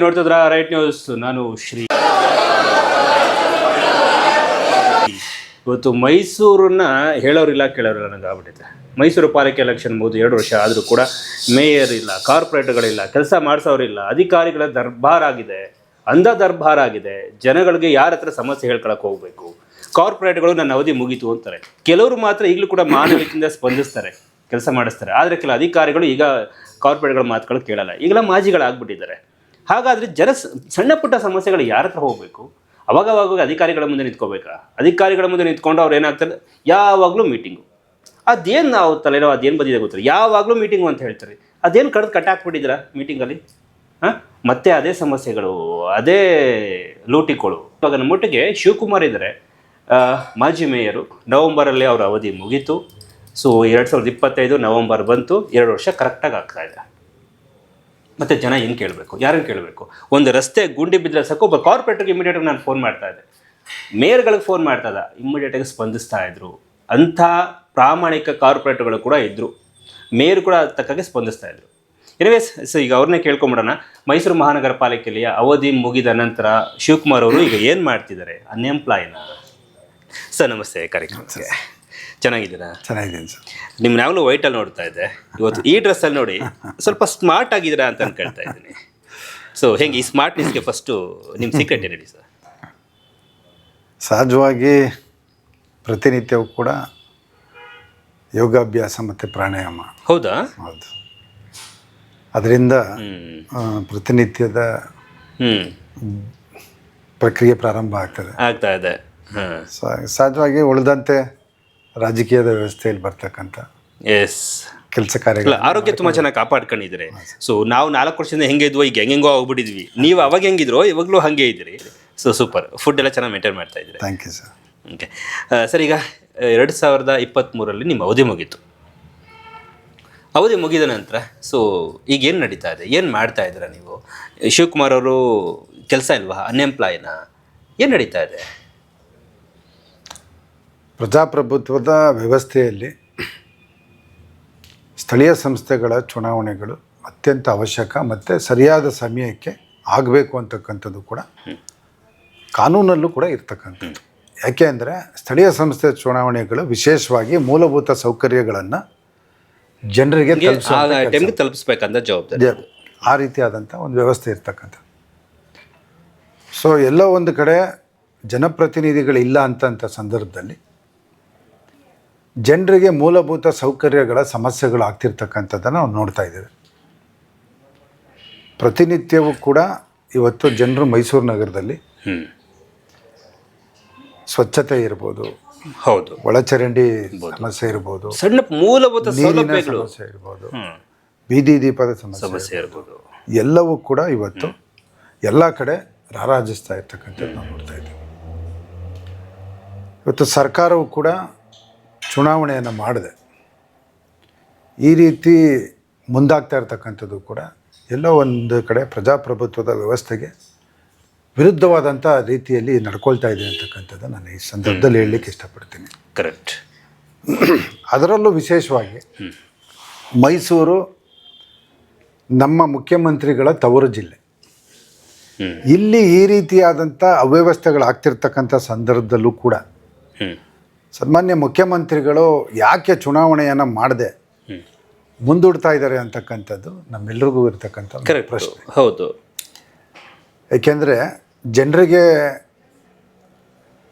ನೋಡ್ತಿದ್ರ right news ನಾನು ಶ್ರೀ. ಇವತ್ತು ಮೈಸೂರನ್ನ ಹೇಳೋರಿಲ್ಲ, ಕೇಳೋರಿಲ್ಲ ನನಗೆ ಆಗ್ಬಿಟ್ಟಿದೆ ಮೈಸೂರು ಪಾಲಿಕೆ ಎಲೆಕ್ಷನ್ ಮುಗಿದು ಎರಡು ವರ್ಷ ಆದರೂ ಕೂಡ ಮೇಯರ್ ಇಲ್ಲ ಕಾರ್ಪೊರೇಟ್ಗಳಿಲ್ಲ ಕೆಲಸ ಮಾಡಿಸೋರಿಲ್ಲ, ಅಧಿಕಾರಿಗಳ ದರ್ಬಾರ್ ಆಗಿದೆ. ಅಂಧ ದರ್ಬಾರ್ ಆಗಿದೆ. ಜನಗಳಿಗೆ ಯಾರ ಹತ್ರ ಸಮಸ್ಯೆ ಹೇಳ್ಕೊಳಕ್ಕೆ ಹೋಗಬೇಕು? ಕಾರ್ಪೊರೇಟ್ಗಳು ನನ್ನ ಅವಧಿ ಮುಗೀತು ಅಂತಾರೆ. ಕೆಲವರು ಮಾತ್ರ ಈಗಲೂ ಕೂಡ ಮಾನವೀಯತೆಯಿಂದ ಸ್ಪಂದಿಸ್ತಾರೆ, ಕೆಲಸ ಮಾಡಿಸ್ತಾರೆ. ಆದರೆ ಕೆಲ ಅಧಿಕಾರಿಗಳು ಈಗ ಕಾರ್ಪೊರೇಟ್ಗಳ ಮಾತುಗಳು ಕೇಳಲ್ಲ. ಈಗೆಲ್ಲ ಮಾಜಿಗಳಾಗ್ಬಿಟ್ಟಿದ್ದಾರೆ. ಹಾಗಾದ್ರೆ ಜನ ಸಣ್ಣ ಪುಟ್ಟ ಸಮಸ್ಯೆಗಳು ಯಾರ ಹತ್ರ ಹೋಗಬೇಕು? ಅವಾಗ ಅವಾಗ ಅಧಿಕಾರಿಗಳ ಮುಂದೆ ನಿಂತ್ಕೋಬೇಕಾ? ಅಧಿಕಾರಿಗಳ ಮುಂದೆ ನಿಂತ್ಕೊಂಡು ಅವ್ರು ಏನಾಗ್ತಾರೆ? ಯಾವಾಗಲೂ ಮೀಟಿಂಗು. ಅದೇನು ನಾವು ತಲೆನೋ ಅದೇನು ಬಂದಿದೆ ಗೊತ್ತಿಲ್ಲ. ಯಾವಾಗಲೂ ಮೀಟಿಂಗು ಅಂತ ಹೇಳ್ತಾರೆ. ಅದೇನು ಕಡ್ದು ಕಟ್ಟಾಕ್ಬಿಟ್ಟಿದ್ದೀರಾ ಮೀಟಿಂಗಲ್ಲಿ? ಹಾಂ? ಮತ್ತೆ ಅದೇ ಸಮಸ್ಯೆಗಳು, ಅದೇ ಲೂಟಿಗಳು ಇವಾಗ ನಮ್ಮ ಮಟ್ಟಿಗೆ ಶಿವಕುಮಾರ್ ಇದ್ದಾರೆ. ಮಾಜಿ ಮೇಯರು. ನವಂಬರಲ್ಲಿ ಅವರ ಅವಧಿ ಮುಗೀತು. ಸೊ, ಎರಡು ಸಾವಿರದ ಇಪ್ಪತ್ತೈದು ನವಂಬರ್ ಬಂತು. ಎರಡು ವರ್ಷ ಕರೆಕ್ಟಾಗಿ ಆಗ್ತಾ ಇದೆ. ಮತ್ತೆ ಜನ ಏನು ಕೇಳಬೇಕು? ಯಾರನ್ನು ಕೇಳಬೇಕು? ಒಂದು ರಸ್ತೆ ಗುಂಡಿ ಬಿದ್ದರೆ ಸಾಕು, ಒಬ್ಬ ಕಾರ್ಪೊರೇಟರ್ಗೆ ಇಮಿಡಿಯೇಟಾಗಿ ನಾನು ಫೋನ್ ಮಾಡ್ತಾ ಇದ್ದೆ. ಮೇಯರ್ಗಳಿಗೆ ಫೋನ್ ಮಾಡ್ತಾ ಇದ್ದ. ಇಮಿಡಿಯೇಟಾಗಿ ಸ್ಪಂದಿಸ್ತಾ ಇದ್ರು. ಅಂಥ ಪ್ರಾಮಾಣಿಕ ಕಾರ್ಪೊರೇಟರ್ಗಳು ಕೂಡ ಇದ್ದರು ಮೇಯರ್ ಕೂಡ ತಕ್ಕಾಗೆ ಸ್ಪಂದಿಸ್ತಾ ಇದ್ರು. ಎನಿವೇಸ್ ಸೊ, ಈಗ ಅವ್ರನ್ನೇ ಕೇಳ್ಕೊಂಬಿಡೋಣ. ಮೈಸೂರು ಮಹಾನಗರ ಪಾಲಿಕೆಯಲ್ಲಿ ಅವಧಿ ಮುಗಿದ ನಂತರ ಶಿವಕುಮಾರ್ ಅವರು ಈಗ ಏನು ಮಾಡ್ತಿದ್ದಾರೆ? ಅನ್ಎಂಪ್ಲಾಯ್ನ ಸರ್, ನಮಸ್ತೆ, ಕಾರ್ಯಕ್ರಮಕ್ಕೆ. ಚೆನ್ನಾಗಿದ್ದೀರಾ? ಚೆನ್ನಾಗಿದ್ದೀನಿ ಸರ್ ನಿಮ್ನ ಯಾವಾಗಲೂ ವೈಟಲ್ಲಿ ನೋಡ್ತಾ ಇದ್ದೆ. ಇವತ್ತು ಈ ಡ್ರೆಸ್ಸಲ್ಲಿ ನೋಡಿ ಸ್ವಲ್ಪ ಸ್ಮಾರ್ಟ್ ಆಗಿದ್ದೀರಾ ಅಂತ ಅನ್ಕೊಳ್ತಾ ಇದ್ದೀನಿ. ಸೊ ಹೆಂಗೆ ಈ ಸ್ಮಾರ್ಟ್ನೆಸ್ಗೆ ಫಸ್ಟು ನಿಮ್ಮ ಸೀಕ್ರೆಟ್ ಏನಿದೆ ಸರ್ ಸಹಜವಾಗಿ ಪ್ರತಿನಿತ್ಯವೂ ಕೂಡ ಯೋಗಾಭ್ಯಾಸ ಮತ್ತು ಪ್ರಾಣಾಯಾಮ. ಹೌದಾ? ಹೌದು. ಅದರಿಂದ ಆ, ಪ್ರತಿನಿತ್ಯದ ಪ್ರಕ್ರಿಯೆ ಪ್ರಾರಂಭ ಆಗ್ತದೆ. ಆಗ್ತಾ ಇದೆ. ಹಾಂ. ಸಹಜವಾಗಿ ಉಳಿದಂತೆ ರಾಜಕೀಯದ ವ್ಯವಸ್ಥೆಯಲ್ಲಿ ಬರ್ತಕ್ಕಂಥ ಎಸ್ ಕೆಲಸ ಕಾರ್ಯಗಳು ಆರೋಗ್ಯ ತುಂಬ ಚೆನ್ನಾಗಿ ಕಾಪಾಡ್ಕೊಂಡಿದ್ರೆ ಸೊ ನಾವು ನಾಲ್ಕು ವರ್ಷದಿಂದ ಹೆಂಗೆ ಇದ್ವೋ ಈಗ ಹೆಂಗೆಂಗೋ ಹೋಗ್ಬಿಟ್ಟಿದ್ವಿ ನೀವು ಅವಾಗ ಹೆಂಗಿದ್ರೋ ಇವಾಗಲೂ ಹಾಗೆ ಇದ್ರಿ ಸೊ ಸೂಪರ್ ಫುಡ್ ಎಲ್ಲ ಚೆನ್ನಾಗಿ ಮೇಂಟೈನ್ ಮಾಡ್ತಾ ಇದ್ದೀರಿ. Thank you sir okay sir ಈಗ ಎರಡು ಸಾವಿರದ ಇಪ್ಪತ್ತ್ಮೂರರಲ್ಲಿ ನಿಮ್ಮ ಅವಧಿ ಮುಗೀತು. ಅವಧಿ ಮುಗಿದ ನಂತರ ಸೊ ಈಗ ಏನು ನಡೀತಾ ಇದೆ? ಏನು ಮಾಡ್ತಾ ಇದ್ದೀರಾ ನೀವು? ಶಿವಕುಮಾರ್ ಅವರು ಕೆಲಸ ಇಲ್ವಾ? ಅನ್ಎಂಪ್ಲಾಯ್ನ ಏನು ನಡೀತಾ ಇದೆ? ಪ್ರಜಾಪ್ರಭುತ್ವದ ವ್ಯವಸ್ಥೆಯಲ್ಲಿ ಸ್ಥಳೀಯ ಸಂಸ್ಥೆಗಳ ಚುನಾವಣೆಗಳು ಅತ್ಯಂತ ಅವಶ್ಯಕ ಮತ್ತು ಸರಿಯಾದ ಸಮಯಕ್ಕೆ ಆಗಬೇಕು ಅಂತಕ್ಕಂಥದ್ದು ಕೂಡ ಕಾನೂನಲ್ಲೂ ಕೂಡ ಇರ್ತಕ್ಕಂಥದ್ದು. ಯಾಕೆ ಅಂದರೆ ಸ್ಥಳೀಯ ಸಂಸ್ಥೆ ಚುನಾವಣೆಗಳು ವಿಶೇಷವಾಗಿ ಮೂಲಭೂತ ಸೌಕರ್ಯಗಳನ್ನು ಜನರಿಗೆ ತಲುಪಿಸಬೇಕಂತ ಜವಾಬ್ದಾರಿ. ಆ ರೀತಿಯಾದಂಥ ಒಂದು ವ್ಯವಸ್ಥೆ ಇರ್ತಕ್ಕಂಥದ್ದು. ಸೊ ಎಲ್ಲೋ ಒಂದು ಕಡೆ ಜನಪ್ರತಿನಿಧಿಗಳಿಲ್ಲ ಅಂತಂಥ ಸಂದರ್ಭದಲ್ಲಿ ಜನರಿಗೆ ಮೂಲಭೂತ ಸೌಕರ್ಯಗಳ ಸಮಸ್ಯೆಗಳು ಆಗ್ತಿರ್ತಕ್ಕಂಥದ್ದನ್ನು ನಾವು ನೋಡ್ತಾ ಇದ್ದೇವೆ ಪ್ರತಿನಿತ್ಯವೂ ಕೂಡ ಇವತ್ತು ಜನರು ಮೈಸೂರು ನಗರದಲ್ಲಿ ಸ್ವಚ್ಛತೆ ಇರ್ಬೋದು ಹೌದು. ಒಳಚರಂಡಿ ಸಮಸ್ಯೆ ಇರ್ಬೋದು ಸಣ್ಣ ಮೂಲಭೂತ ನೀರಿನ ಸಮಸ್ಯೆ ಇರ್ಬೋದು ಬೀದಿ ದೀಪದ ಸಮಸ್ಯೆ ಸಮಸ್ಯೆ ಇರ್ಬೋದು. ಎಲ್ಲವೂ ಕೂಡ ಇವತ್ತು ಎಲ್ಲ ಕಡೆ ರಾರಾಜಿಸ್ತಾ ಇರ್ತಕ್ಕಂಥದ್ದು ನಾವು ನೋಡ್ತಾ ಇದ್ದೀವಿ. ಇವತ್ತು ಸರ್ಕಾರವು ಕೂಡ ಚುನಾವಣೆಯನ್ನು ಮಾಡಿದೆ. ಈ ರೀತಿ ಮುಂದಾಗ್ತಾ ಇರತಕ್ಕಂಥದ್ದು ಕೂಡ ಎಲ್ಲೋ ಒಂದು ಕಡೆ ಪ್ರಜಾಪ್ರಭುತ್ವದ ವ್ಯವಸ್ಥೆಗೆ ವಿರುದ್ಧವಾದಂಥ ರೀತಿಯಲ್ಲಿ ನಡ್ಕೊಳ್ತಾ ಇದೆ ಅಂತಕ್ಕಂಥದ್ದು ನಾನು ಈ ಸಂದರ್ಭದಲ್ಲಿ ಹೇಳಲಿಕ್ಕೆ ಇಷ್ಟಪಡ್ತೀನಿ. ಕರೆಕ್ಟ್ ಅದರಲ್ಲೂ ವಿಶೇಷವಾಗಿ ಮೈಸೂರು ನಮ್ಮ ಮುಖ್ಯಮಂತ್ರಿಗಳ ತವರು ಜಿಲ್ಲೆ. ಇಲ್ಲಿ ಈ ರೀತಿಯಾದಂಥ ಅವ್ಯವಸ್ಥೆಗಳಾಗ್ತಿರ್ತಕ್ಕಂಥ ಸಂದರ್ಭದಲ್ಲೂ ಕೂಡ ಸನ್ಮಾನ್ಯ ಮುಖ್ಯಮಂತ್ರಿಗಳು ಯಾಕೆ ಚುನಾವಣೆಯನ್ನು ಮಾಡದೆ? ಮುಂದೂಡ್ತಾ ಇದ್ದಾರೆ ಅಂತಕ್ಕಂಥದ್ದು ನಮ್ಮೆಲ್ರಿಗೂ ಇರ್ತಕ್ಕಂಥ ಪ್ರಶ್ನೆ. ಹೌದು. ಏಕೆಂದರೆ ಜನರಿಗೆ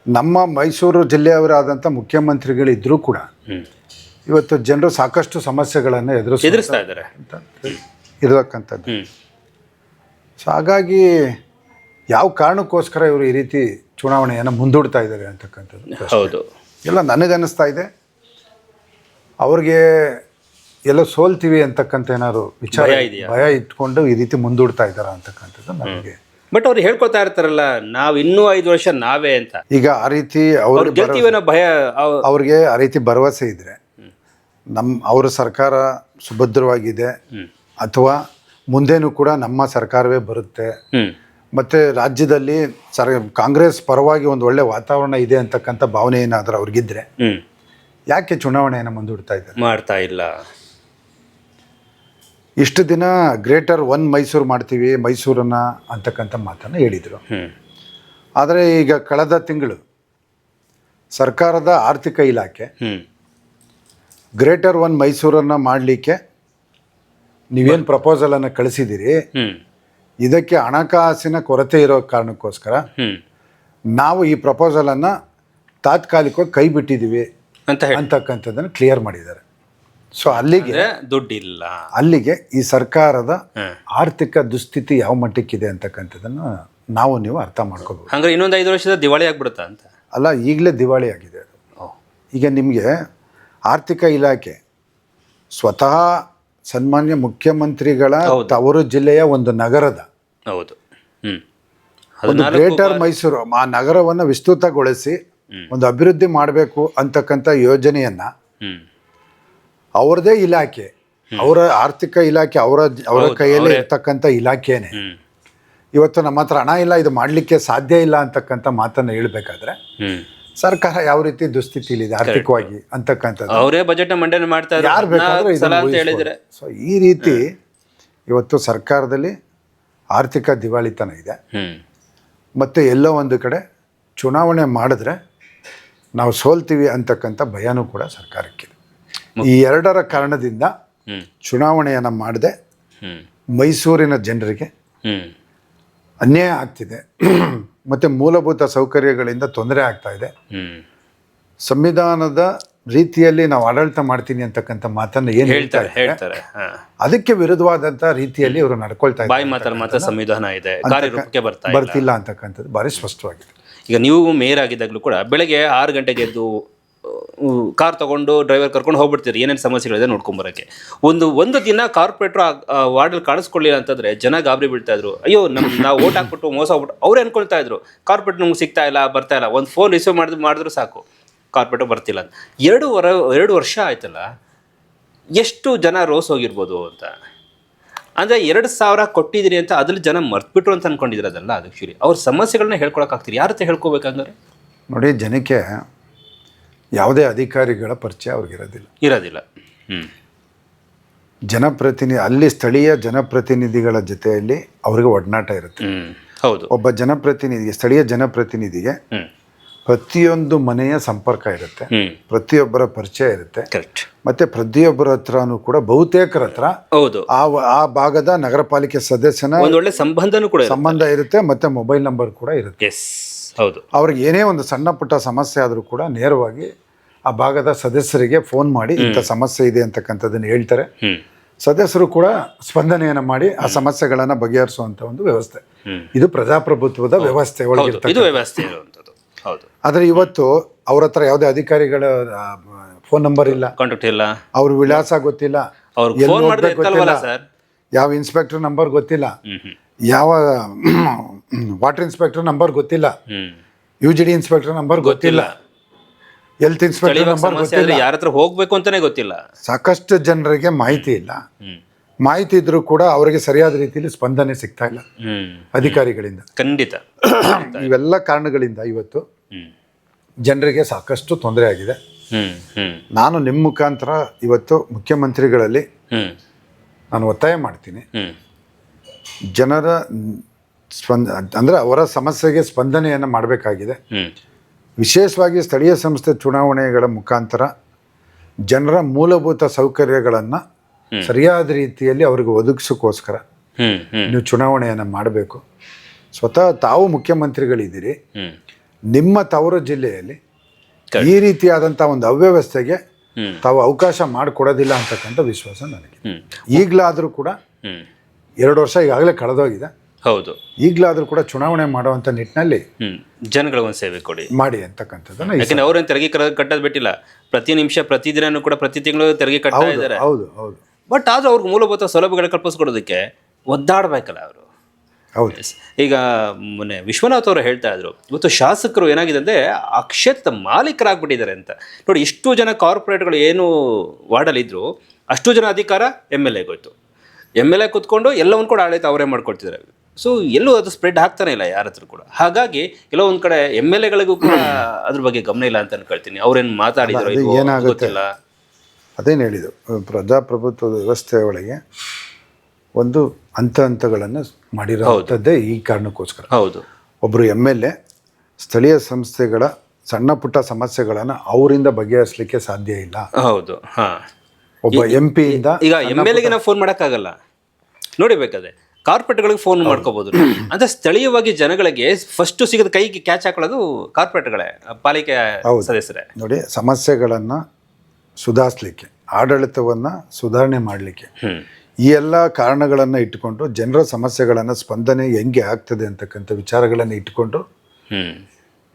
ನಮ್ಮ ಮೈಸೂರು ಜಿಲ್ಲೆಯವರಾದಂಥ ಮುಖ್ಯಮಂತ್ರಿಗಳಿದ್ದರೂ ಕೂಡ ಇವತ್ತು ಜನರು ಸಾಕಷ್ಟು ಸಮಸ್ಯೆಗಳನ್ನು ಎದುರು ಎದುರಿಸ್ತಾ ಇದ್ದಾರೆ ಇರತಕ್ಕಂಥದ್ದು ಸೊ ಹಾಗಾಗಿ ಯಾವ ಕಾರಣಕ್ಕೋಸ್ಕರ ಇವರು ಈ ರೀತಿ ಚುನಾವಣೆಯನ್ನು ಮುಂದೂಡ್ತಾ ಇದ್ದಾರೆ ಅಂತಕ್ಕಂಥದ್ದು ಹೌದು. ಎಲ್ಲ ನನಗನ್ನಿಸ್ತಾ ಇದೆ. ಅವ್ರಿಗೆ ಎಲ್ಲ ಸೋಲ್ತೀವಿ ಅಂತಕ್ಕಂಥ ಏನಾದ್ರು ವಿಚಾರ ಭಯ ಇದೆಯಾ? ಭಯ ಇಟ್ಕೊಂಡು ಈ ರೀತಿ ಮುಂದೂಡ್ತಾ ಇದ್ದಾರೆ ಅಂತಕ್ಕಂಥದ್ದು ನನಗೆ ಬಟ್ ಅವ್ರು ಹೇಳ್ಕೊತಾ ಇರ್ತಾರಲ್ಲ ನಾವು ಇನ್ನೂ ಐದು ವರ್ಷ ನಾವೇ ಅಂತ. ಈಗ ಆ ರೀತಿ ಅವ್ರು ಅವ್ರ ಗೆಲ್ತೀವೇನೋ ಭಯ ಅವ್- ಅವ್ರಿಗೆ ಆ ರೀತಿ ಭರವಸೆ ಇದ್ರೆ ನಮ್ಮ ಅವರ ಸರ್ಕಾರ ಸುಭದ್ರವಾಗಿದೆ ಅಥವಾ ಮುಂದೇನೂ ಕೂಡ ನಮ್ಮ ಸರ್ಕಾರವೇ ಬರುತ್ತೆ ಹ್ಮ್. ಮತ್ತು ರಾಜ್ಯದಲ್ಲಿ ಸರ್ ಕಾಂಗ್ರೆಸ್ ಪರವಾಗಿ ಒಂದು ಒಳ್ಳೆ ವಾತಾವರಣ ಇದೆ ಅಂತಕ್ಕಂಥ ಭಾವನೆ ಏನಾದರೂ ಅವ್ರಿಗಿದ್ರೆ ಯಾಕೆ ಚುನಾವಣೆಯನ್ನು ಮುಂದೂಡ್ತಾ ಇದ್ದಾರೆ? ಮಾಡ್ತಾ ಇಲ್ಲ. ಇಷ್ಟು ದಿನ ಗ್ರೇಟರ್ ಒನ್ ಮೈಸೂರು ಮಾಡ್ತೀವಿ ಮೈಸೂರನ್ನ ಅಂತಕ್ಕಂಥ ಮಾತನ್ನು ಹೇಳಿದರು. ಆದರೆ ಈಗ ಕಳೆದ ತಿಂಗಳು ಸರ್ಕಾರದ ಆರ್ಥಿಕ ಇಲಾಖೆ ಗ್ರೇಟರ್ ಒನ್ ಮೈಸೂರನ್ನು ಮಾಡಲಿಕ್ಕೆ ನೀವೇನು ಪ್ರಪೋಸಲನ್ನು ಕಳಿಸಿದ್ದೀರಿ ಇದಕ್ಕೆ ಹಣಕಾಸಿನ ಕೊರತೆ ಇರೋ ಕಾರಣಕ್ಕೋಸ್ಕರ ನಾವು ಈ ಪ್ರಪೋಸಲನ್ನು ತಾತ್ಕಾಲಿಕವಾಗಿ ಕೈ ಬಿಟ್ಟಿದ್ದೀವಿ ಅಂತ ಅಂತಕ್ಕಂಥದ್ದನ್ನು ಕ್ಲಿಯರ್ ಮಾಡಿದ್ದಾರೆ. ಸೊ ಅಲ್ಲಿಗೆ ದುಡ್ಡಿಲ್ಲ. ಅಲ್ಲಿಗೆ ಈ ಸರ್ಕಾರದ ಆರ್ಥಿಕ ದುಸ್ಥಿತಿ ಯಾವ ಮಟ್ಟಕ್ಕಿದೆ ಅಂತಕ್ಕಂಥದ್ದನ್ನು ನಾವು ನೀವು ಅರ್ಥ ಮಾಡ್ಕೋಬಹುದು ಹಂಗಾರೆ ಇನ್ನೊಂದು ಐದು ವರ್ಷದ ದಿವಾಳಿ ಆಗ್ಬಿಡುತ್ತಾ ಅಂತ? ಅಲ್ಲ ಈಗಲೇ ದಿವಾಳಿ ಆಗಿದೆ. ಅದು ಈಗ ನಿಮಗೆ ಆರ್ಥಿಕ ಇಲಾಖೆ ಸ್ವತಃ ಸನ್ಮಾನ್ಯ ಮುಖ್ಯಮಂತ್ರಿಗಳ. ತವರು ಜಿಲ್ಲೆಯ ಒಂದು ನಗರದ. ಹೌದು. ಒಂದು ಗ್ರೇಟರ್ ಮೈಸೂರು ಆ ನಗರವನ್ನು ವಿಸ್ತೃತಗೊಳಿಸಿ ಒಂದು ಅಭಿವೃದ್ಧಿ ಮಾಡಬೇಕು ಅಂತಕ್ಕಂಥ ಯೋಜನೆಯನ್ನ ಅವ್ರದೇ ಅವರದೇ ಇಲಾಖೆ ಅವರ ಆರ್ಥಿಕ ಇಲಾಖೆ ಅವರ ಅವರ ಕೈಯಲ್ಲಿ ಇರ್ತಕ್ಕಂಥ ಇಲಾಖೆನೆ. ಇವತ್ತು ನಮ್ಮ ಹತ್ರ ಹಣ ಇಲ್ಲ ಇದು ಮಾಡಲಿಕ್ಕೆ ಸಾಧ್ಯ ಇಲ್ಲ ಅಂತಕ್ಕಂಥ ಮಾತನ್ನು ಹೇಳ್ಬೇಕಾದ್ರೆ ಸರ್ಕಾರ ಯಾವ ರೀತಿ ದುಸ್ಥಿತಿಲಿದೆ ಆರ್ಥಿಕವಾಗಿ ಅಂತಕ್ಕಂಥದ್ದು? ಅವರೇ ಬಜೆಟ್ ಮಂಡನೆ ಮಾಡ್ತಾ ಯಾರು ಬೇಕಾದ್ರೂ ಸೊ ಈ ರೀತಿ ಇವತ್ತು ಸರ್ಕಾರದಲ್ಲಿ ಆರ್ಥಿಕ ದಿವಾಳಿತನ ಇದೆ. ಮತ್ತೆ ಎಲ್ಲೋ ಒಂದು ಕಡೆ ಚುನಾವಣೆ ಮಾಡಿದ್ರೆ ನಾವು ಸೋಲ್ತೀವಿ ಅಂತಕ್ಕಂಥ ಭಯನೂ ಕೂಡ ಸರ್ಕಾರಕ್ಕಿದೆ. ಈ ಎರಡರ ಕಾರಣದಿಂದ ಚುನಾವಣೆಯನ್ನು ಮಾಡದೆ ಮೈಸೂರಿನ ಜನರಿಗೆ ಅನ್ಯಾಯ ಆಗ್ತಿದೆ. ಮತ್ತು ಮೂಲಭೂತ ಸೌಕರ್ಯಗಳಿಂದ ತೊಂದರೆ ಆಗ್ತಾ ಇದೆ. ಸಂವಿಧಾನದ ರೀತಿಯಲ್ಲಿ ನಾವು ಆಡಳಿತ ಮಾಡ್ತೀನಿ ಅಂತಕ್ಕಂಥ ಮಾತನ್ನು ಏನು ಹೇಳ್ತಾರೆ ಹೇಳ್ತಾರೆ ಅದಕ್ಕೆ ವಿರುದ್ಧವಾದಂಥ ರೀತಿಯಲ್ಲಿ ಅವರು ನಡ್ಕೊಳ್ತಾ ಇದ್ದಾರೆ ಸಂವಿಧಾನ ಇದೆ ಕಾರ್ಯರೂಪಕ್ಕೆ ಬರ್ತಾ ಇಲ್ಲ. ಬರ್ತಿಲ್ಲ ಅಂತಕ್ಕಂಥದ್ದು. ಭಾರಿ ಸ್ಪಷ್ಟವಾಗಿದೆ. ಈಗ ನೀವು ಮೇಯರ್ ಆಗಿದ್ದಾಗಲೂ ಕೂಡ ಬೆಳಗ್ಗೆ ಆರು ಗಂಟೆಗೆ ಎದ್ದು ಕಾರ್ ತಗೊಂಡು ಡ್ರೈವರ್ ಕರ್ಕೊಂಡು ಹೋಗ್ಬಿಡ್ತೀರಿ. ಏನೇನು ಸಮಸ್ಯೆಗಳಿದೆ ನೋಡ್ಕೊಂಬರೋಕ್ಕೆ. ಒಂದು ಒಂದು ದಿನ ಕಾರ್ಪೊರೇಟ್ರು ವಾರ್ಡಲ್ಲಿ ಕಾಣಿಸ್ಕೊಳ್ಳಿಲ್ಲ ಅಂತಂದ್ರೆ ಜನ ಗಾಬರಿ ಬೀಳ್ತಾ ಇದ್ರು. ಅಯ್ಯೋ, ನಮ್, ನಾವು ಓಟ್ ಹಾಕ್ಬಿಟ್ಟು ಮೋಸ ಹೋಗ್ಬಿಟ್ಟು ಅವ್ರು ಅನ್ಕೊಳ್ತಾ ಇದ್ರು. ಕಾರ್ಪೊರೇಟ್ ನಮ್ಗೆ ಸಿಗ್ತಾ ಇಲ್ಲ, ಬರ್ತಾ ಇಲ್ಲ. ಒಂದು ಫೋನ್ ರಿಸೀವ್ ಮಾಡಿದ್ರು ಮಾಡಿದ್ರು ಸಾಕು. ಕಾರ್ಪೊರೇಟ್ ಬರ್ತಿಲ್ಲ ಅಂತ. ಎರಡು ವರ, ಎರಡು ವರ್ಷ ಆಯ್ತಲ್ಲ, ಎಷ್ಟು ಜನ ರೋಸ್ ಹೋಗಿರ್ಬೋದು ಅಂತ. ಅಂದರೆ ಎರಡು ಸಾವಿರ ಕೊಟ್ಟಿದ್ದೀರಿ ಅಂತ ಅದ್ರಲ್ಲಿ ಜನ ಮರ್ತ್ಬಿಟ್ರು ಅಂತ ಅನ್ಕೊಂಡಿದ್ರು ಅದಲ್ಲ, ಅದು ಅವ್ರ ಸಮಸ್ಯೆಗಳನ್ನ ಹೇಳ್ಕೊಳಕ್ಕಾಗ್ತೀರಿ ಯಾರ ಹತ್ರ ಹೇಳ್ಕೊಬೇಕಂದ್ರೆ? ನೋಡಿ, ಜನಕ್ಕೆ ಯಾವುದೇ ಅಧಿಕಾರಿಗಳ ಪರಿಚಯ ಅವ್ರಿಗಿರೋದಿಲ್ಲ ಇರೋದಿಲ್ಲ. ಜನಪ್ರತಿನಿಧಿ ಅಲ್ಲಿ ಸ್ಥಳೀಯ ಜನಪ್ರತಿನಿಧಿಗಳ ಜೊತೆಯಲ್ಲಿ ಅವರಿಗೆ ಒಡನಾಟ ಇರುತ್ತೆ. ಹೌದು. ಒಬ್ಬ ಜನಪ್ರತಿನಿಧಿಗೆ ಸ್ಥಳೀಯ ಜನಪ್ರತಿನಿಧಿಗೆ ಪ್ರತಿಯೊಂದು ಮನೆಯ ಸಂಪರ್ಕ ಇರುತ್ತೆ. ಪ್ರತಿಯೊಬ್ಬರ ಪರಿಚಯ ಇರುತ್ತೆ. ಕರೆಕ್ಟ್ ಮತ್ತು ಪ್ರತಿಯೊಬ್ಬರ ಹತ್ರನೂ ಕೂಡ ಬಹುತೇಕರ ಹತ್ರ ಹೌದು. ಆ ಆ ಭಾಗದ ನಗರ ಪಾಲಿಕೆ ಸದಸ್ಯನ ಒಳ್ಳೆ ಸಂಬಂಧನೂ ಕೂಡ ಸಂಬಂಧ ಇರುತ್ತೆ ಮತ್ತೆ ಮೊಬೈಲ್ ನಂಬರ್ ಕೂಡ ಇರುತ್ತೆ. ಹೌದು. ಅವ್ರಿಗೆ ಏನೇ ಒಂದು ಸಣ್ಣ ಪುಟ್ಟ ಸಮಸ್ಯೆ ಆದರೂ ಕೂಡ ನೇರವಾಗಿ ಆ ಭಾಗದ ಸದಸ್ಯರಿಗೆ ಫೋನ್ ಮಾಡಿ ಇಂಥ ಸಮಸ್ಯೆ ಇದೆ ಅಂತಕ್ಕಂಥದ್ದನ್ನು ಹೇಳ್ತಾರೆ. ಸದಸ್ಯರು ಕೂಡ ಸ್ಪಂದನೆಯನ್ನು ಮಾಡಿ ಆ ಸಮಸ್ಯೆಗಳನ್ನು ಬಗೆಹರಿಸುವಂತ ಒಂದು ವ್ಯವಸ್ಥೆ. ಇದು ಪ್ರಜಾಪ್ರಭುತ್ವದ ವ್ಯವಸ್ಥೆ ಒಳಗಿರ್ತದೆ ಆದರೆ ಇವತ್ತು ಅವ್ರ ಹತ್ರ ಯಾವುದೇ ಅಧಿಕಾರಿಗಳ ಫೋನ್ ನಂಬರ್ ಇಲ್ಲ. ಕಾಂಟ್ಯಾಕ್ಟ್ ಇಲ್ಲ. ಅವ್ರ ವಿಳಾಸ ಗೊತ್ತಿಲ್ಲ. ಗೊತ್ತಿಲ್ಲ. ಯಾವ ಇನ್ಸ್ಪೆಕ್ಟರ್ ನಂಬರ್ ಗೊತ್ತಿಲ್ಲ. ಯಾವ ವಾಟರ್ ಇನ್ಸ್ಪೆಕ್ಟರ್ ನಂಬರ್ ಗೊತ್ತಿಲ್ಲ. U G D inspector number ಗೊತ್ತಿಲ್ಲ. ಹೆಲ್ತ್ ಇನ್ಸ್ಪೆಕ್ಟರ್ ನಂಬರ್ ಆದ್ರೆ ಯಾರ ಹತ್ರ ಹೋಗ್ಬೇಕು ಅಂತಾನೆ ಗೊತ್ತಿಲ್ಲ. ಸಾಕಷ್ಟು ಜನರಿಗೆ ಮಾಹಿತಿ ಇಲ್ಲ. ಮಾಹಿತಿ ಇದ್ರೂ ಕೂಡ ಅವರಿಗೆ ಸರಿಯಾದ ರೀತಿಯಲ್ಲಿ ಸ್ಪಂದನೆ ಸಿಗ್ತಾ ಇಲ್ಲ. ಅಧಿಕಾರಿಗಳಿಂದ. ಖಂಡಿತ. ಇವೆಲ್ಲ ಕಾರಣಗಳಿಂದ ಇವತ್ತು ಜನರಿಗೆ ಸಾಕಷ್ಟು ತೊಂದರೆ ಆಗಿದೆ. ನಾನು ನಿಮ್ಮ ಮುಖಾಂತರ ಇವತ್ತು ಮುಖ್ಯಮಂತ್ರಿಗಳಲ್ಲಿ ನಾನು ಒತ್ತಾಯ ಮಾಡ್ತೀನಿ. ಜನರ ಸ್ಪಂದ ಅಂದ್ರೆ ಅವರ ಸಮಸ್ಯೆಗೆ ಸ್ಪಂದನೆಯನ್ನು ಮಾಡಬೇಕಾಗಿದೆ. ವಿಶೇಷವಾಗಿ ಸ್ಥಳೀಯ ಸಂಸ್ಥೆ ಚುನಾವಣೆಗಳ ಮುಖಾಂತರ ಜನರ ಮೂಲಭೂತ ಸೌಕರ್ಯಗಳನ್ನು ಸರಿಯಾದ ರೀತಿಯಲ್ಲಿ ಅವ್ರಿಗೆ ಒದಗಿಸೋಕ್ಕೋಸ್ಕರ ನೀವು ಚುನಾವಣೆಯನ್ನು ಮಾಡಬೇಕು. ಸ್ವತಃ ತಾವು ಮುಖ್ಯಮಂತ್ರಿಗಳಿದ್ದೀರಿ. ನಿಮ್ಮ ತವರು ಜಿಲ್ಲೆಯಲ್ಲಿ ಈ ರೀತಿಯಾದಂಥ ಒಂದು ಅವ್ಯವಸ್ಥೆಗೆ ತಾವು ಅವಕಾಶ ಮಾಡಿಕೊಡೋದಿಲ್ಲ ಅಂತಕ್ಕಂಥ ವಿಶ್ವಾಸ ನನಗೆ ಈಗಲಾದರೂ ಕೂಡ ಎರಡು ವರ್ಷ ಈಗಾಗಲೇ ಕಳೆದೋಗಿದೆ. ಹೌದು. ಈಗಲಾದರೂ ಕೂಡ ಚುನಾವಣೆ ಮಾಡುವಂಥ ನಿಟ್ಟಿನಲ್ಲಿ ಹ್ಮ್. ಜನಗಳ ಒಂದು ಸೇವೆ ಕೊಡಿ. ಮಾಡಿ ಅಂತಕ್ಕಂಥದ್ದನ್ನು ಯಾಕಂದ್ರೆ ಅವ್ರೇನು ತೆರಿಗೆ ಕಟ್ಟೋದು ಬಿಟ್ಟಿಲ್ಲ. ಪ್ರತಿ ನಿಮಿಷ ಪ್ರತಿ ದಿನನೂ ಕೂಡ ಪ್ರತಿ ತಿಂಗಳು ತೆರಿಗೆ ಕಟ್ತಾ ಇದ್ದಾರೆ ಹೌದು ಹೌದು. ಬಟ್ ಆದ್ರೂ ಅವ್ರಿಗೆ ಮೂಲಭೂತ ಸೌಲಭ್ಯಗಳ ಕಲ್ಪಿಸ್ಕೊಡೋದಕ್ಕೆ ಒದ್ದಾಡಬೇಕಲ್ಲ ಅವರು. ಹೌದು. ಈಗ ಮೊನ್ನೆ ವಿಶ್ವನಾಥ್ ಅವರು ಹೇಳ್ತಾ ಇದ್ರು ಇವತ್ತು ಶಾಸಕರು ಏನಾಗಿದೆ ಅಂದ್ರೆ ಅಕ್ಷೇತ ಮಾಲೀಕರಾಗ್ಬಿಟ್ಟಿದ್ದಾರೆ ಅಂತ. ನೋಡಿ ಇಷ್ಟು ಜನ ಕಾರ್ಪೊರೇಟ್ಗಳು ಏನು ವಾರ್ಡಲ್ಲಿದ್ದರು ಅಷ್ಟು ಜನ ಅಧಿಕಾರ ಎಂ ಎಲ್ ಎಗೋಯ್ತು ಎಂ ಎಲ್ ಎ ಕೂತ್ಕೊಂಡು ಎಲ್ಲವನ್ನು ಕೂಡ ಆಡಳಿತ ಅವರೇ ಮಾಡ್ಕೊಳ್ತಿದ್ದಾರೆ ಸೊ ಎಲ್ಲೂ ಅದು ಸ್ಪ್ರೆಡ್ ಆಗ್ತಾನೆ ಇಲ್ಲ ಯಾರ ಹತ್ರ ಕೂಡ. ಹಾಗಾಗಿ ಕೆಲವೊಂದು ಕಡೆ ಎಂ ಎಲ್ ಎಗಳಿಗೂ ಕೂಡ ಅದ್ರ ಬಗ್ಗೆ ಗಮನ ಇಲ್ಲ ಅಂತ ಅನ್ಕೊಳ್ತೀನಿ ಅವ್ರೇನು ಮಾತಾಡಿದ್ರು ಅದು ಇದು ಏನಾಗುತ್ತೆ? ಗೊತ್ತಿಲ್ಲ. ಅದೇನು ಹೇಳಿದ್ದು? ಪ್ರಜಾಪ್ರಭುತ್ವದ ವ್ಯವಸ್ಥೆ ಒಳಗೆ ಒಂದು ಹಂತ ಹಂತಗಳನ್ನು ಮಾಡಿರೋಂಥದ್ದೇ ಈ ಕಾರಣಕ್ಕೋಸ್ಕರ. ಹೌದು. ಒಬ್ಬರು ಎಂ ಎಲ್ ಎ ಸ್ಥಳೀಯ ಸಂಸ್ಥೆಗಳ ಸಣ್ಣ ಪುಟ್ಟ ಸಮಸ್ಯೆಗಳನ್ನು ಅವರಿಂದ ಬಗೆಹರಿಸಲಿಕ್ಕೆ ಸಾಧ್ಯ ಇಲ್ಲ. ಹೌದು ಹಾ. ಒಬ್ಬ ಎಂ ಪಿಯಿಂದ ಈಗ ಎಂ ಎಲ್ ಎಗೆ ನಾವು ಫೋನ್ ಮಾಡೋಕ್ಕಾಗಲ್ಲ. ನೋಡಿ ಬೇಕಾದ್ರೆ. ಕಾರ್ಪೊರೇಟ್ಗಳಿಗೆ ಫೋನ್ ಮಾಡ್ಕೋಬಹುದು ಅಂದ್ರೆ ಸ್ಥಳೀಯವಾಗಿ ಜನಗಳಿಗೆ ಫಸ್ಟ್ ಸಿಗದ ಕೈಗೆ ಕ್ಯಾಚ್ ಹಾಕೊಳ್ಳೋದು ಕಾರ್ಪೊರೇಟ್ಗಳೇ ಪಾಲಿಕೆ ಸದಸ್ಯರೇ. ನೋಡಿ ಸಮಸ್ಯೆಗಳನ್ನು ಸುಧಾರಿಸ್ಲಿಕ್ಕೆ ಆಡಳಿತವನ್ನು ಸುಧಾರಣೆ ಮಾಡಲಿಕ್ಕೆ ಈ ಎಲ್ಲ ಕಾರಣಗಳನ್ನು ಇಟ್ಟುಕೊಂಡು ಜನರ ಸಮಸ್ಯೆಗಳನ್ನು ಸ್ಪಂದನೆ ಹೆಂಗೆ ಆಗ್ತದೆ ಅಂತಕ್ಕಂಥ ವಿಚಾರಗಳನ್ನು ಇಟ್ಟುಕೊಂಡು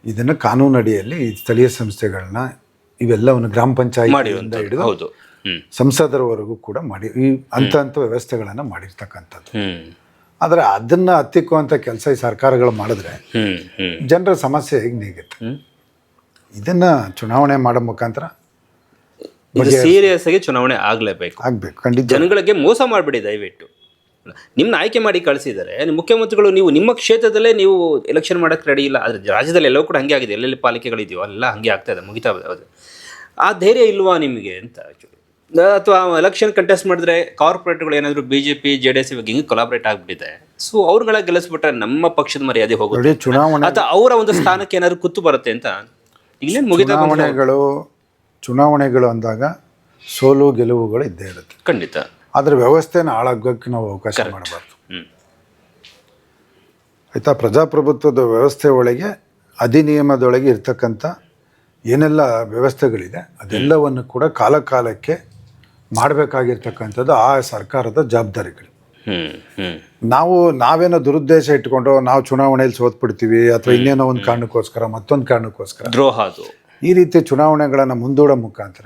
ಇದನ್ನು ಕಾನೂನಡಿಯಲ್ಲಿ ಸ್ಥಳೀಯ ಸಂಸ್ಥೆಗಳನ್ನ ಇವೆಲ್ಲವನ್ನು ಗ್ರಾಮ ಪಂಚಾಯತ್ ಹಿಡಿದು ಸಂಸದರವರೆಗೂ ಕೂಡ ಮಾಡಿ ಈ ಅಂಥ ಅಂಥ ವ್ಯವಸ್ಥೆಗಳನ್ನು ಮಾಡಿರ್ತಕ್ಕಂಥದ್ದು. ಆದರೆ ಅದನ್ನು ಹತ್ತಿಕ್ಕುವಂಥ ಕೆಲಸ ಈ ಸರ್ಕಾರಗಳು ಮಾಡಿದ್ರೆ ಜನರ ಸಮಸ್ಯೆ ಹೇಗೆ ನೀಗುತ್ತೆ. ಇದನ್ನು ಚುನಾವಣೆ ಮಾಡೋ ಮುಖಾಂತರ ಸೀರಿಯಸ್ ಆಗಿ ಚುನಾವಣೆ ಆಗಲೇಬೇಕು. ಆಗಬೇಕು ಖಂಡಿತ. ಜನಗಳಿಗೆ ಮೋಸ ಮಾಡಿಬಿಡಿ ದಯವಿಟ್ಟು. ನಿಮ್ಮನ್ನ ಆಯ್ಕೆ ಮಾಡಿ ಕಳಿಸಿದರೆ ಮುಖ್ಯಮಂತ್ರಿಗಳು ನೀವು ನಿಮ್ಮ ಕ್ಷೇತ್ರದಲ್ಲೇ ನೀವು ಎಲೆಕ್ಷನ್ ಮಾಡಕ್ಕೆ ರೆಡಿ ಇಲ್ಲ ಆದರೆ ರಾಜ್ಯದಲ್ಲಿ ಎಲ್ಲವೂ ಕೂಡ ಹಂಗೆ ಆಗಿದೆ ಎಲ್ಲೆಲ್ಲಿ ಪಾಲಿಕೆಗಳಿದೆಯೋ ಅಲ್ಲ ಹಂಗೆ ಆಗ್ತಾ ಇದೆ ಮುಗಿತಾ ಆ ಧೈರ್ಯ ಇಲ್ವಾ ನಿಮಗೆ ಅಂತ ಆ್ಯಕ್ಚುಲಿ ಅಥವಾ ಎಲೆಕ್ಷನ್ ಕಂಟೆಸ್ಟ್ ಮಾಡಿದ್ರೆ ಕಾರ್ಪೊರೇಟ್ಗಳು ಏನಾದರೂ B J P J D S ಇವಾಗ ಹಿಂಗೆ ಕೊಲಾಬ್ರೇಟ್ ಆಗಿಬಿಟ್ಟಿದೆ. ಸೊ ಅವ್ರುಗಳ ಗೆಲ್ಲಿಸ್ಬಿಟ್ರೆ ನಮ್ಮ ಪಕ್ಷದ ಮರ್ಯಾದೆ ಹೋಗುತ್ತೆ. ಚುನಾವಣೆ ಅಥವಾ ಅವರ ಒಂದು ಸ್ಥಾನಕ್ಕೆ ಏನಾದ್ರು ಕುತ್ತು ಬರುತ್ತೆ ಅಂತ ಇಲ್ಲೇನು ಮುಗಿದ ಚುನಾವಣೆಗಳು ಚುನಾವಣೆಗಳು ಅಂದಾಗ ಸೋಲು ಗೆಲುವುಗಳು ಇದ್ದೇ ಇರುತ್ತೆ. ಖಂಡಿತ. ಆದರೆ ವ್ಯವಸ್ಥೆನ ಹಾಳಾಗೋಕ್ಕೆ ನಾವು ಅವಕಾಶ ಮಾಡಬಾರ್ದು. ಆಯ್ತಾ ಪ್ರಜಾಪ್ರಭುತ್ವದ ವ್ಯವಸ್ಥೆ ಒಳಗೆ ಅಧಿನಿಯಮದೊಳಗೆ ಇರ್ತಕ್ಕಂಥ ಏನೆಲ್ಲ ವ್ಯವಸ್ಥೆಗಳಿದೆ ಅದೆಲ್ಲವನ್ನು ಕೂಡ ಕಾಲ ಕಾಲಕ್ಕೆ ಮಾಡಬೇಕಾಗಿರ್ತಕ್ಕಂಥದ್ದು ಆ ಸರ್ಕಾರದ ಜವಾಬ್ದಾರಿಗಳು. ನಾವು ನಾವೇನೋ ದುರುದ್ದೇಶ ಇಟ್ಕೊಂಡು ನಾವು ಚುನಾವಣೆಯಲ್ಲಿ ಸೋತ್ಬಿಡ್ತೀವಿ ಅಥವಾ ಇನ್ನೇನೋ ಒಂದು ಕಾರಣಕ್ಕೋಸ್ಕರ ಮತ್ತೊಂದು ಕಾರಣಕ್ಕೋಸ್ಕರ. ದ್ರೋಹ ಅದು. ಈ ರೀತಿ ಚುನಾವಣೆಗಳನ್ನು ಮುಂದೂಡೋ ಮುಖಾಂತರ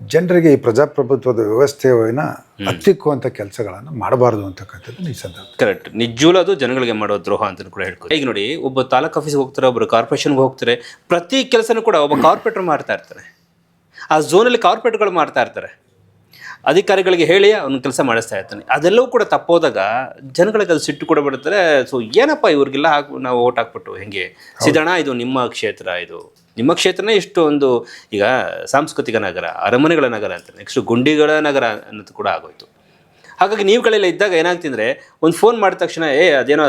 ಜನರಿಗೆ ಈ ಪ್ರಜಾಪ್ರಭುತ್ವದ ವ್ಯವಸ್ಥೆಯನ್ನ ಹತ್ತಿಕ್ಕುವಂಥ ಕೆಲಸಗಳನ್ನು ಮಾಡಬಾರ್ದು ಅಂತಕ್ಕಂಥದ್ದು ಈ ಸಂದರ್ಭ ಕರೆಕ್ಟ್ ನಿಜವೂ ಅದು ಜನಗಳಿಗೆ ಮಾಡೋ ದ್ರೋಹ ಅಂತ ಕೂಡ ಹೇಳ್ಕೊ ಈಗ ನೋಡಿ ಒಬ್ಬ ತಾಲೂಕ್ ಆಫೀಸ್ಗೆ ಹೋಗ್ತಾರೆ ಒಬ್ಬರು ಕಾರ್ಪೊರೇಷನ್ಗೆ ಹೋಗ್ತಾರೆ ಪ್ರತಿ ಕೆಲಸನೂ ಕೂಡ ಒಬ್ಬ ಕಾರ್ಪೊರೇಟರ್ ಮಾಡ್ತಾ ಇರ್ತಾರೆ. ಆ ಝೋನಲ್ಲಿ ಕಾರ್ಪೊರೇಟ್ಗಳು ಮಾಡ್ತಾ ಇರ್ತಾರೆ. ಅಧಿಕಾರಿಗಳಿಗೆ ಹೇಳಿ ಅವ್ನ ಕೆಲಸ ಮಾಡಿಸ್ತಾ ಇರ್ತಾನೆ. ಅದೆಲ್ಲವೂ ಕೂಡ ತಪ್ಪೋದಾಗ ಜನಗಳಿಗೆ ಅದು ಸಿಟ್ಟು ಕೂಡ ಬಿಡ್ತಾರೆ ಸೊ ಏನಪ್ಪ ಇವ್ರಿಗೆಲ್ಲ ಹಾಕಿ ನಾವು ಓಟ್ ಹಾಕ್ಬಿಟ್ಟು ಹೆಂಗೆ? ಸಿದ್ದಣ್ಣ ಇದು ನಿಮ್ಮ ಕ್ಷೇತ್ರ ಇದು. ನಿಮ್ಮ ಕ್ಷೇತ್ರನೇ ಇಷ್ಟು ಒಂದು ಈಗ ಸಾಂಸ್ಕೃತಿಕ ನಗರ ಅರಮನೆಗಳ ನಗರ ಅಂತ ನೆಕ್ಸ್ಟ್ ಗುಂಡಿಗಳ ನಗರ ಅನ್ನೋದು ಕೂಡ ಆಗೋಯ್ತು. ಹಾಗಾಗಿ ನೀವುಗಳೆಲ್ಲ ಇದ್ದಾಗ ಏನಾಗ್ತಿದ್ರೆ ಒಂದು ಫೋನ್ ಮಾಡಿದ ತಕ್ಷಣ ಏ ಅದೇನೋ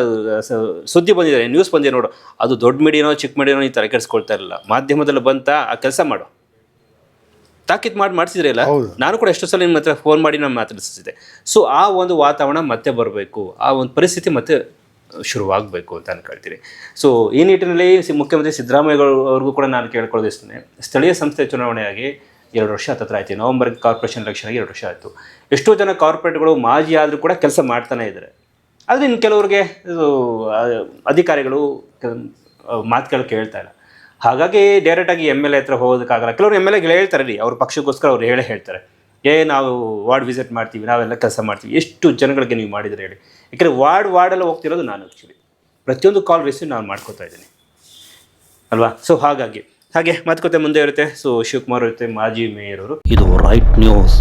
ಸುದ್ದಿ ಬಂದಿದೆ ನ್ಯೂಸ್ ಬಂದಿದೆ ನೋಡು. ಅದು ದೊಡ್ಡ ಮೀಡಿಯಾನೋ ಚಿಕ್ಕ ಮೀಡಿಯಾನೋ ಈ ಥರ ಕೆಡಿಸ್ಕೊಳ್ತಾ ಇರಲಿಲ್ಲ ಮಾಧ್ಯಮದಲ್ಲಿ ಬಂತ ಆ ಕೆಲಸ ಮಾಡು. ತಾಕೀತು ಮಾಡಿ ಮಾಡಿಸಿದ್ರಲ್ಲ. ನಾನು ಕೂಡ ಎಷ್ಟೋ ಸಲ ನಿಮ್ಮ ಹತ್ರ ಫೋನ್ ಮಾಡಿ ನಾನು ಮಾತಾಡಿಸಿದ್ದೆ. ಸೊ ಆ ಒಂದು ವಾತಾವರಣ ಮತ್ತೆ ಬರಬೇಕು ಆ ಒಂದು ಪರಿಸ್ಥಿತಿ ಮತ್ತೆ ಶುರುವಾಗಬೇಕು ಅಂತ ಅನ್ಕೊಳ್ತೀನಿ ಸೊ ಈ ನಿಟ್ಟಿನಲ್ಲಿ ಮುಖ್ಯಮಂತ್ರಿ ಸಿದ್ದರಾಮಯ್ಯಗಳು ಅವ್ರಿಗೂ ಕೂಡ ನಾನು ಕೇಳ್ಕೊಳ್ಳೋದಿಸ್ತೇನೆ ಸ್ಥಳೀಯ ಸಂಸ್ಥೆ ಚುನಾವಣೆಯಾಗಿ ಎರಡು ವರ್ಷ ಹತ್ತತ್ರ ಆಯ್ತು. ನವಂಬರ್ ಕಾರ್ಪೊರೇಷನ್ ಎಲೆಕ್ಷನ್ ಆಗಿ ಎರಡು ವರ್ಷ ಆಯಿತು. ಎಷ್ಟೋ ಜನ ಕಾರ್ಪೊರೇಟ್ಗಳು ಮಾಜಿ ಆದರೂ ಕೂಡ ಕೆಲಸ ಮಾಡ್ತಾನೆ ಇದ್ದಾರೆ. ಆದರೆ ಇನ್ನು ಕೆಲವ್ರಿಗೆ ಇದು ಅಧಿಕಾರಿಗಳು ಮಾತುಗಳು ಕೇಳ್ತಾ ಇಲ್ಲ. ಹಾಗಾಗಿ ಡೈರೆಕ್ಟಾಗಿ ಎಂ ಎಲ್ ಎ ಹತ್ರ ಹೋಗೋದಕ್ಕಾಗಲ್ಲ. ಕೆಲವರು ಎಂ ಎಲ್ ಎಗಳು ಹೇಳ್ತಾರೆ ರೀ, ಅವ್ರ ಪಕ್ಷಕ್ಕೋಸ್ಕರ ಅವ್ರು ಹೇಳೇ ಹೇಳ್ತಾರೆ. ಏ, ನಾವು ವಾರ್ಡ್ ವಿಸಿಟ್ ಮಾಡ್ತೀವಿ, ನಾವೆಲ್ಲ ಕೆಲಸ ಮಾಡ್ತೀವಿ. ಎಷ್ಟು ಜನಗಳಿಗೆ ನೀವು ಮಾಡಿದರೆ ಹೇಳಿ. ಯಾಕೆಂದರೆ ವಾರ್ಡ್ ವಾರ್ಡೆಲ್ಲ ಹೋಗ್ತಿರೋದು ನಾನು ಆ್ಯಕ್ಚುಲಿ ಪ್ರತಿಯೊಂದು ಕಾಲ್ ರಿಸೀವ್ ನಾನು ಮಾಡ್ಕೋತಾ ಇದ್ದೀನಿ. ಅಲ್ವಾ? ಸೊ ಹಾಗಾಗಿ. ಹಾಗೆ, ಮಾತುಕತೆ ಮುಂದೆ ಇರುತ್ತೆ. ಸೊ ಶಿವಕುಮಾರ್ ಇರುತ್ತೆ, ಮಾಜಿ ಮೇಯರ್ ಅವರು. ಇದು ರೈಟ್ ನ್ಯೂಸ್